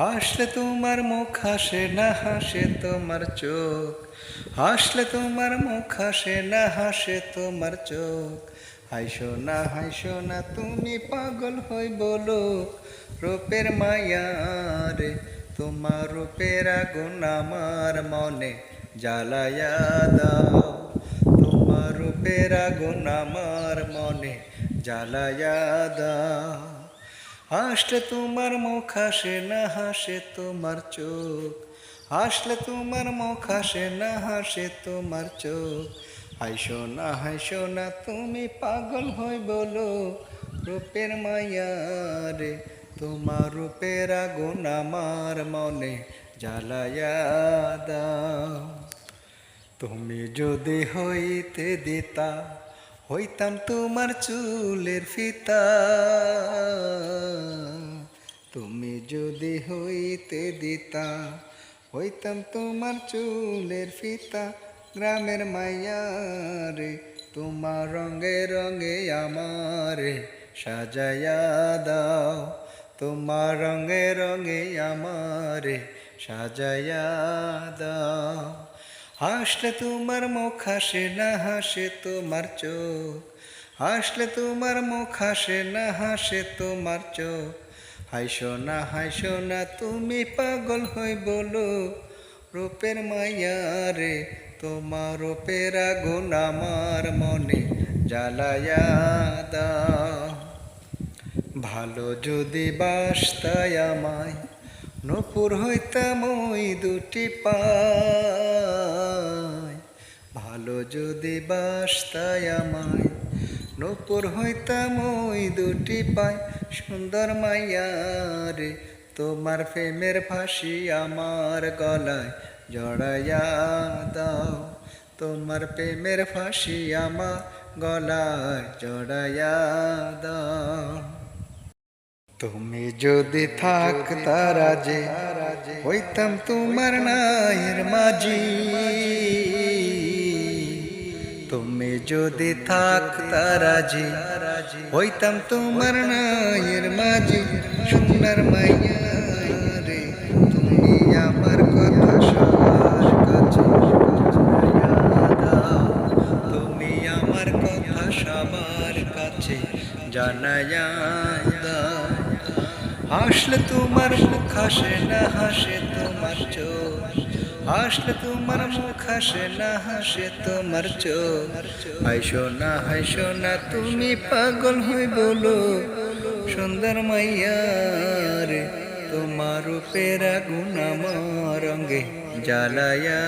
হাসলে তোমার মুখ হাসে, না হাসে তোমার চোখ। হাসলে তোমার মুখ হাসে, না হাসে তোমার চোখ। হাইসো না হাইসো না, তুমি পাগল হই বলো রূপের মায়া রে তোমার রূপের আগুন আমার মনে জ্বালায়া দাও। তোমার রূপের আগুন আমার মনে জ্বালায়া দাও। হাসলে তোমার মুখ হাসে, না হাসে তোমার চোখ। হাসলে তোমার মুখ হাসে, না হাসে তোমার চোখ। হাইসো না হাইসো না তুমি পাগল হই বলো, রূপের মায়া রে তোমার রূপের আগুন আমার মনে জ্বালায়া দাও। তুমি যদি হইতে দিতা হইতাম তোমার চুলের ফিতা। তুমি যদি হইতে দিতা, হইতাম তোমার চুলের ফিতা। গ্রামের মাইয়া রে তোমার রঙে রঙে আমারে সাজায়া দাও। তোমার রঙে রঙে আমারে সাজায়া দাও। হাসলে তোমার মুখ হাসে, না হাসে তোমার চোখ। হাসলে তোমার মুখ হাসে, না হাসে তোমার চোখ। হাইসো না হাইসো না তুমি পাগল হই বলো। রূপের মায়া রে তোমার রূপের আগুন আমার মনে জ্বালায়া দাও। ভালো যদি বাসতায় আমায় নপুর হইতাম ওই দুটি পায়। ভালো যদি বাসতায় আমায়। নপুর হইতাম ওই দুটি পায়। সুন্দর মাইয়া রে, তোমার প্রেমের ফাঁসি আমার গলায় জড়াইয়া দাও। তোমার প্রেমের ফাঁসি আমার গলায় জড়াইয়া দাও। তুমি যদি থাকতা রাজে হইতাম তোমার নায়ের মাঝি। তুমি যদি থাকতা রাজে হইতাম তোমার নায়ের মাঝি। সুন্দর মাইয়া রে তুমি আমার কথা সবার কাছে তুমি আমার কথা সবার কাছে জানাইয়া দাও। হাসলে তোমার মুখ হাসে না হাসে তোমার চোখ। হাসলে তোমার মুখ হাসে না হাসে তোমার চোখ। হাইসো না হাইসো না, তুমি পাগল হই বলো। সুন্দর মাইয়া রে তোমার রূপের আগুন আমার রঙে জ্বালায়া